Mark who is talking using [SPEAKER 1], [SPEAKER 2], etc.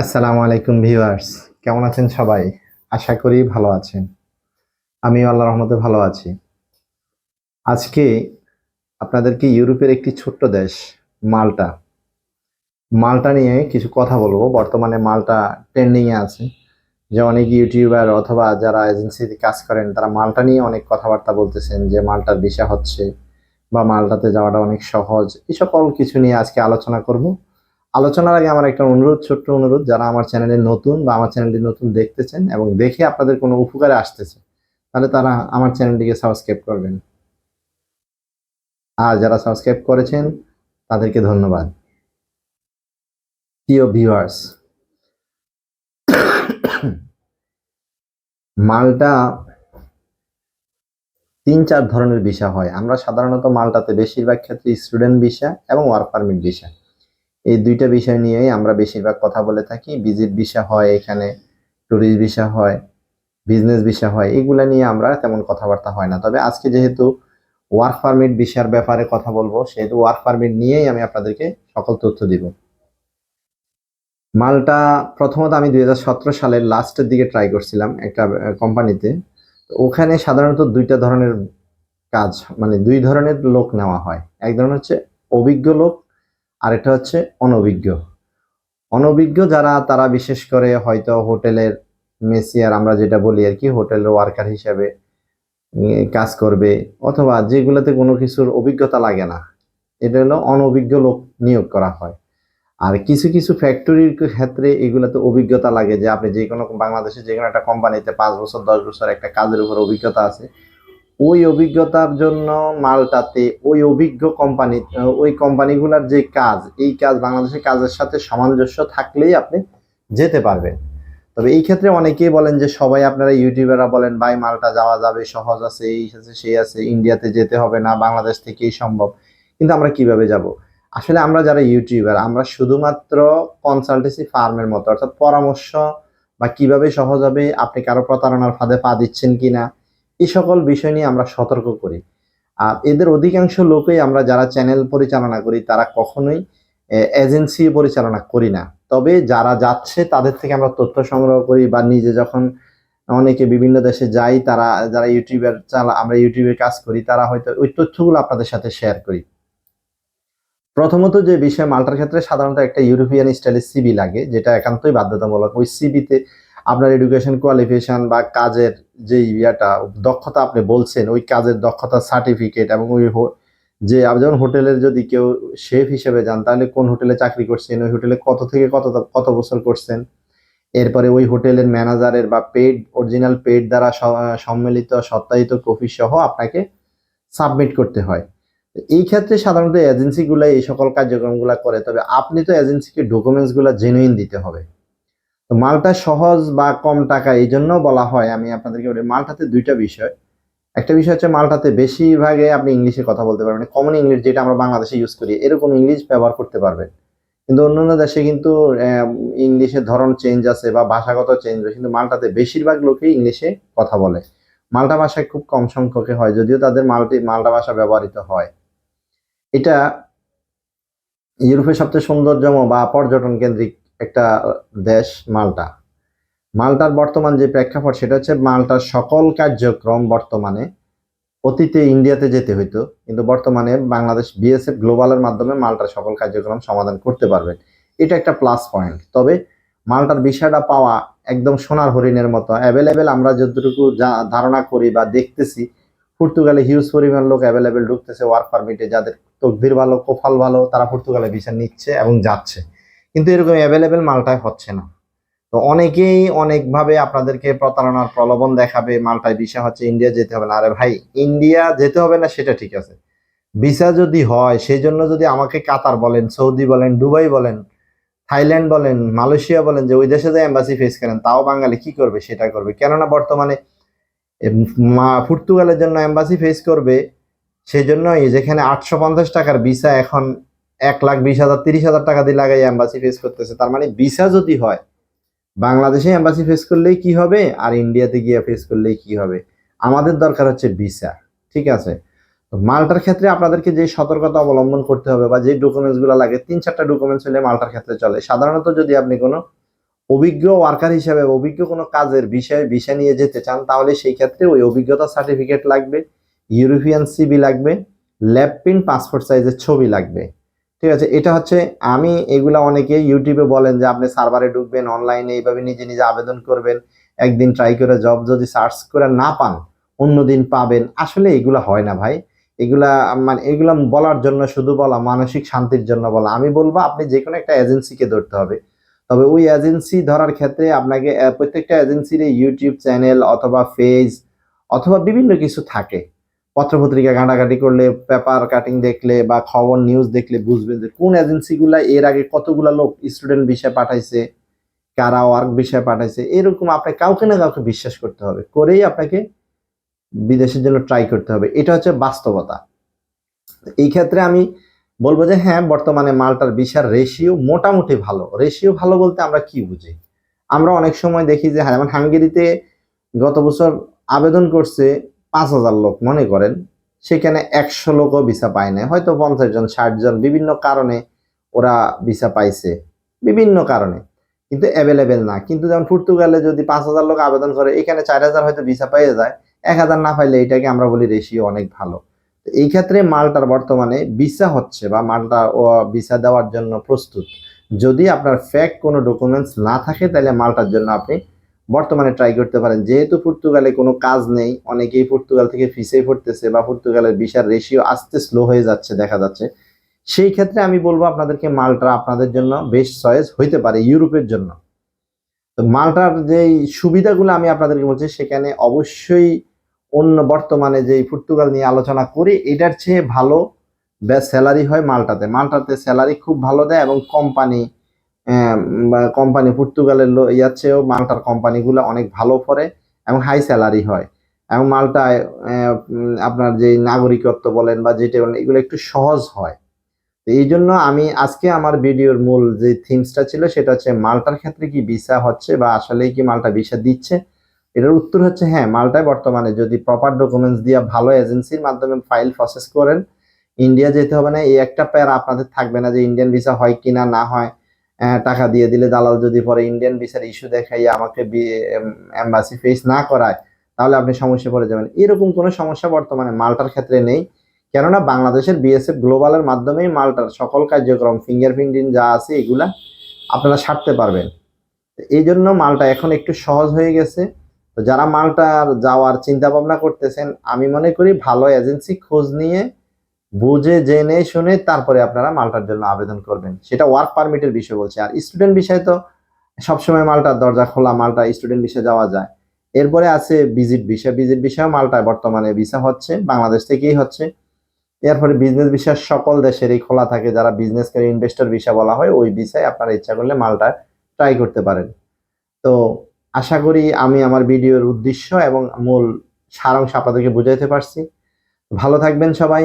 [SPEAKER 1] আসসালামু আলাইকুম ভিউয়ার্স, কেমন আছেন সবাই? আশা করি ভালো আছেন। আমি আল্লাহ রহমতে ভালো আছি। আজকে আপনাদেরকে ইউরোপের একটি ছোট্ট দেশ, মাল্টা। মাল্টা নিয়ে কিছু কথা বলব। বর্তমানে মাল্টা ট্রেন্ডিংয়ে আছে। যে অনেক ইউটিউবার অথবা যারা এজেন্সিতে কাজ করেন, তারা মাল্টা নিয়ে অনেক কথাবার্তা বলতেছেন, যে মাল্টার বিষয় হচ্ছে বা মাল্টাতে যাওয়াটা অনেক সহজ। এই সকল কিছু নিয়ে আজকে আলোচনা করব। আলোচনার আগে আমার একটা অনুরোধ, ছোট্ট অনুরোধ, যারা আমার চ্যানেলে নতুন বা আমার চ্যানেলটি নতুন দেখতেছেন এবং দেখে আপনাদের কোনো উপকারে আসতেছে, তাহলে তারা আমার চ্যানেলটিকে সাবস্ক্রাইব করবেন। আর যারা সাবস্ক্রাইব করেছেন, তাদেরকে ধন্যবাদ। প্রিয় ভিউয়ার্স, মালটা তিন চার ধরনের ভিসা হয়। আমরা সাধারণত মালটাতে বেশিরভাগ ক্ষেত্রে স্টুডেন্ট ভিসা এবং ওয়ার্ক পারমিট ভিসা। এই দুইটা বিষয় নিয়েই আমরা বেশিরভাগ কথা বলে থাকি। ভিজিট ভিসা হয় এখানে, ট্যুরিস্ট ভিসা হয়, বিজনেস ভিসা হয়, এগুলা নিয়ে আমরা তেমন কথাবার্তা হয় না। তবে আজকে যেহেতু ওয়ার্ক পারমিট ভিসার ব্যাপারে কথা বলব, সেহেতু ওয়ার্ক পারমিট নিয়েই আমি আপনাদেরকে সকল তথ্য দিব। মালটা প্রথমত আমি দুই হাজার সতেরো সালের লাস্টের দিকে ট্রাই করছিলাম একটা কোম্পানিতে ওখানে সাধারণত দুইটা ধরনের কাজ মানে দুই ধরনের লোক নেওয়া হয়। এক ধরনের হচ্ছে অভিজ্ঞ লোক আরেকটা হচ্ছে অনভিজ্ঞ। অনভিজ্ঞ যারা, তারা বিশেষ করে হয়তো হোটেলের মেসিয়ার আমরা যেটা বলি আর কি হোটেলের ওয়ার্কার হিসাবে কাজ করবে, অথবা যেগুলোতে কোনো কিছুর অভিজ্ঞতা লাগে না, এটা হলো অনভিজ্ঞ লোক নিয়োগ করা হয়। আর কিছু কিছু ফ্যাক্টরির ক্ষেত্রে এগুলোতে অভিজ্ঞতা লাগে যে আপনি যে কোনো বাংলাদেশে যে কোনো একটা কোম্পানিতে পাঁচ বছর, দশ বছর একটা কাজের উপর অভিজ্ঞতা আছে ওই অভিজ্ঞতার জন্য মালটাতে ওই অভিজ্ঞ কোম্পানি ওই কোম্পানিগুলোর যে কাজ, এই কাজ বাংলাদেশের কাজের সাথে সামঞ্জস্য থাকলেই আপনি যেতে পারবেন। তবে এই ক্ষেত্রে অনেকেই বলেন যে, সবাই আপনারা ইউটিউবাররা বলেন, ভাই, মালটা যাওয়া যাবে, সহজ আছে, এই আছে, সেই আছে, ইন্ডিয়াতে যেতে হবে না, বাংলাদেশ থেকেই সম্ভব। কিন্তু আমরা কীভাবে যাব? আসলে আমরা যারা ইউটিউবার, আমরা শুধুমাত্র কনসালটেন্সি ফার্মের মতো, অর্থাৎ পরামর্শ বা কীভাবে সহজ হবে, আপনি কারও প্রতারণার ফাঁদে পা দিচ্ছেন কিনা এই সকল বিষয় নিয়ে আমরা সতর্ক করি। আর এদের অধিকাংশ লোকই আমরা যারা চ্যানেল পরিচালনা করি, তারা কখনোই এজেন্সি পরিচালনা করি না। তবে যারা যাচ্ছে, তাদের থেকে আমরা তথ্য সংগ্রহ করি বা নিজে যখন অনেকে বিভিন্ন দেশে যাই, তারা, যারা ইউটিউবের চালা, আমরা ইউটিউবে কাজ করি, তারা হয়তো ওই তথ্যগুলো আপনাদের সাথে শেয়ার করি। প্রথমত যে বিষয়, মাল্টার ক্ষেত্রে সাধারণত একটা ইউরোপিয়ান স্টাইলের সিবি লাগে, যেটা একান্তই বাধ্যতামূলক। ওই সিবিতে আপনার এডুকেশন কোয়ালিফিকেশন বা কাজের যে ইয়াটা, দক্ষতা আপনি বলছেন, ওই কাজের দক্ষতা সার্টিফিকেট এবং ওই যে যেমন হোটেলের যদি কেউ শেফ হিসেবে যান, তাহলে কোন হোটেলে চাকরি করছেন? ওই হোটেলে কত থেকে কত কত বছর করছেন? এরপরে ওই হোটেলের ম্যানেজারের বা পেড অরিজিনাল পেড দ্বারা সম্মিলিত সত্তায়িত কপি সহ আপনাকে সাবমিট করতে হয়। এই ক্ষেত্রে সাধারণত এজেন্সিগুলো এই সকল কার্যক্রমগুলো করে, তবে আপনি তো এজেন্সিকে ডকুমেন্টসগুলো জেনুইন দিতে হবে। তো মালটা সহজ বা কম টাকা এই জন্য বলা হয়, আমি আপনাদেরকে বলি মালটাতে দুইটা বিষয়। একটা বিষয় হচ্ছে মালটাতে বেশিরভাগে আপনি ইংলিশে কথা বলতে পারবেন কমন ইংলিশ যেটা আমরা বাংলাদেশে ইউজ করি এরকম ইংলিশ ব্যবহার করতে পারবেন। কিন্তু অন্যান্য দেশে কিন্তু ইংলিশের ধরন চেঞ্জ আছে বা ভাষাগত চেঞ্জ আছে, কিন্তু মালটাতে বেশিরভাগ লোকই ইংলিশে কথা বলে। মালটা ভাষায় খুব কম সংখ্যকে হয়, যদিও তাদের মালটি, মালটা ভাষা ব্যবহৃত হয়। এটা ইউরোপের সবচেয়ে সৌন্দর্যম বা পর্যটন কেন্দ্রিক একটা দেশ মাল্টা। মাল্টার বর্তমান যে প্রেক্ষাপট সেটা হচ্ছে মাল্টার সকল কার্যক্রম বর্তমানে অতীতে ইন্ডিয়াতে যেতে হইতো, কিন্তু বর্তমানে বাংলাদেশ বিএসএফ গ্লোবালের মাধ্যমে মাল্টার সকল কার্যক্রম সমাধান করতে পারবেন এটা একটা প্লাস পয়েন্ট। তবে মাল্টার বিষয়টা পাওয়া একদম সোনার হরিণের মতো। অ্যাভেলেবেল আমরা যতটুকু যা- ধারণা করি বা দেখতেছি, পর্তুগালে হিউজ পরিমাণ লোক অ্যাভেলেবেল ঢুকতেছে, ওয়ার্ক পারমিটে যাদের তকদির ভালো, কোফাল ভালো, তারা পর্তুগালে ভিসা নিচ্ছে এবং যাচ্ছে। কিন্তু এরকম অ্যাভেলেবেল মালটায় হচ্ছে না। তো অনেকেই অনেকভাবে আপনাদেরকে প্রতারণার প্রলোভন দেখাবে, মালটায় ভিসা হচ্ছে ইন্ডিয়া যেতে হবে না। আরে ভাই ইন্ডিয়া যেতে হবে না, সেটা ঠিক আছে। ভিসা যদি হয়, সেই জন্য যদি আমাকে কাতার বলেন, সৌদি বলেন, দুবাই বলেন, থাইল্যান্ড বলেন, মালয়েশিয়া বলেন যে ওই দেশে যে এম্বাসি ফেস করেন, তাও বাঙালি কি করবে, সেটা করবে। কেননা বর্তমানে পর্তুগালের জন্য এম্বাসি ফেস করবে সেই জন্যই যেখানে আটশো পঞ্চাশ টাকার ভিসা এখন এক লাখ বিশ হাজার, তিরিশ হাজার টাকা দিয়ে লাগাই অ্যাম্বাসি ফেস করতেছে। তার মানে ভিসা যদি হয়, বাংলাদেশে অ্যাম্বাসি ফেস করলেই কি হবে? আর ইন্ডিয়াতে গিয়ে ফেস করলেই কি হবে? আমাদের দরকার হচ্ছে ভিসা ঠিক আছে? মালটার ক্ষেত্রে আপনাদেরকে যে সতর্কতা অবলম্বন করতে হবে বা যে ডকুমেন্টসগুলো লাগে, তিন চারটা ডকুমেন্টস হলে মালটার ক্ষেত্রে চলে। সাধারণত যদি আপনি কোনো অভিজ্ঞ ওয়ার্কার হিসাবে, অভিজ্ঞ কোনো কাজের বিষয়ে বিষয় নিয়ে যেতে চান, তাহলে সেই ক্ষেত্রে ওই অভিজ্ঞতা সার্টিফিকেট লাগবে ইউরোপিয়ান সিবি লাগবে ল্যাব পাসপোর্ট সাইজের ছবি লাগবে। ঠিক আছে? এটা হচ্ছে আমি এগুলা অনেকে ইউটিউবে বলেন যে আপনি সার্ভারে ঢুকবেন অনলাইনে এইভাবে নিজে নিজে আবেদন করবেন, একদিন ট্রাই করে জব যদি সার্চ করে না পান, অন্যদিন পাবেন। আসলে এগুলা হয় না ভাই। এগুলা মানে এগুলা বলার জন্য শুধু বলা, মানসিক শান্তির জন্য বলা। আমি বলব আপনি যে কোনো একটা এজেন্সিকে ধরতে হবে। তবে ওই এজেন্সি ধরার ক্ষেত্রে আপনাকে প্রত্যেকটা এজেন্সির ইউটিউব চ্যানেল অথবা ফেজ অথবা বিভিন্ন কিছু থাকে। পত্রপত্রিকা ঘাঁটাঘাঁটি করলে পেপার কাটিং দেখলে বা খবর নিউজ দেখলে বুঝবেন যে কোন এজেন্সিগুলা এর আগে কতগুলা লোক স্টুডেন্ট বিষয়ে পাঠাইছে, কারা ওয়ার্ক বিষয়ে পাঠাইছে, এরকম আপনাকে কাউকে না কাউকে বিশ্বাস করতে হবে। করেই আপনাকে বিদেশের জন্য ট্রাই করতে হবে। এটা হচ্ছে বাস্তবতা। এই ক্ষেত্রে আমি বলব যে হ্যাঁ বর্তমানে মালটার বিশার রেশিও মোটামুটি ভালো। রেশিও ভালো বলতে আমরা কি বুঝি? আমরা অনেক সময় দেখি যে হ্যাঁ যেমন হাঙ্গেরিতে গত বছর আবেদন করছে পাঁচ হাজার লোক মনে করেন, সেখানে একশো লোকও ভিসা পায় না হয়তো পঞ্চাশ জন, ষাট জন, বিভিন্ন কারণে ওরা ভিসা পাইছে। বিভিন্ন কারণে। কিন্তু অ্যাভেলেবেল না। কিন্তু যেমন পর্তুগালে যদি পাঁচ হাজার লোক আবেদন করে, এখানে চার হাজার হয়তো ভিসা পেয়ে যায়। এক হাজার না পাইলে এটাকে আমরা বলি রেশিও অনেক ভালো। তো এই ক্ষেত্রে মালটার বর্তমানে ভিসা হচ্ছে বা মালটা ও ভিসা দেওয়ার জন্য প্রস্তুত। যদি আপনার ফ্যাক কোনো ডকুমেন্টস না থাকে, তাহলে মালটার জন্য আপনি বর্তমানে ট্রাই করতে পারেন। যেহেতু পর্তুগালে কোনো কাজ নেই, অনেকেই পর্তুগাল থেকে ফিসে পড়তেছে বা পর্তুগালের ভিসার রেশিও আস্তে স্লো হয়ে যাচ্ছে, দেখা যাচ্ছে। সেই ক্ষেত্রে আমি বলব আপনাদেরকে মালটা আপনাদের জন্য বেস্ট চয়েস হইতে পারে ইউরোপের জন্য। তো মালটার যেই সুবিধাগুলো আমি আপনাদেরকে বলছি, সেখানে অবশ্যই অন্য বর্তমানে যে পর্তুগাল নিয়ে আলোচনা করি, এটার চেয়ে ভালো বেশ স্যালারি হয় মালটাতে। মালটাতে স্যালারি খুব ভালো দেয় এবং কোম্পানি কোম্পানি পর্তুগালের ইয়ার চেয়েও মালটার কোম্পানিগুলো অনেক ভালো করে এবং হাই স্যালারি হয়। এবং মালটায় আপনার যে নাগরিকত্ব বলেন বা যেটা বলেন এগুলো একটু সহজ হয়। তো এই জন্য আমি আজকে আমার ভিডিওর মূল যে থিমসটা ছিল সেটা হচ্ছে মালটার ক্ষেত্রে কি ভিসা হচ্ছে বা আসলেই কি মালটা ভিসা দিচ্ছে? এটার উত্তর হচ্ছে হ্যাঁ মালটায় বর্তমানে যদি প্রপার ডকুমেন্টস দিয়ে ভালো এজেন্সির মাধ্যমে ফাইল প্রসেস করেন ইন্ডিয়া যেতে হবে না। এই একটা প্যারা আপনাদের থাকবে না যে ইন্ডিয়ান ভিসা হয় কিনা না হয়। আহ, টাকা দিয়ে দিলে দালাল যদি পরে ইন্ডিয়ান ভিসার ইস্যু দেখাই আমাকে এম্বাসি ফেস না করায়, তাহলে আপনি সমস্যা পড়ে যাবেন। এরকম কোনো সমস্যা বর্তমানে মালটার ক্ষেত্রে নেই। কেননা বাংলাদেশের বিএসএফ গ্লোবালের মাধ্যমেই মালটার সকল কার্যক্রম ফিঙ্গারপ্রিন্টিং যা আছে এগুলা আপনারা সারতে পারবেন। এই জন্য মালটা এখন একটু সহজ হয়ে গেছে। তো যারা মালটার যাওয়ার চিন্তা ভাবনা করতেছেন, আমি মনে করি ভালো এজেন্সি খোঁজ নিয়ে বুঝে, জেনে, শুনে তারপরে আপনারা মালটার জন্য আবেদন করবেন। সেটা ওয়ার্ক পারমিটের বিষয় বলছে। আর স্টুডেন্ট বিষয়ে তো সবসময় মালটার দরজা খোলা, মালটা স্টুডেন্ট বিষয়ে যাওয়া যায়। এরপরে আছে ভিজিট বিষয়। ভিজিট বিষয় মালটায় বর্তমানে ভিসা হচ্ছে, বাংলাদেশ থেকেই হচ্ছে। এরপরে বিজনেস ভিসা সকল দেশেরই খোলা থাকে। যারা বিজনেস করে ইনভেস্টর ভিসা বলা হয়, ওই ভিসায় আপনারা ইচ্ছা করলে মালটা ট্রাই করতে পারেন। তো আশা করি আমি আমার ভিডিওর উদ্দেশ্য এবং মূল সারাংশ আপনাদেরকে বুঝাইতে পারছি। ভালো থাকবেন সবাই।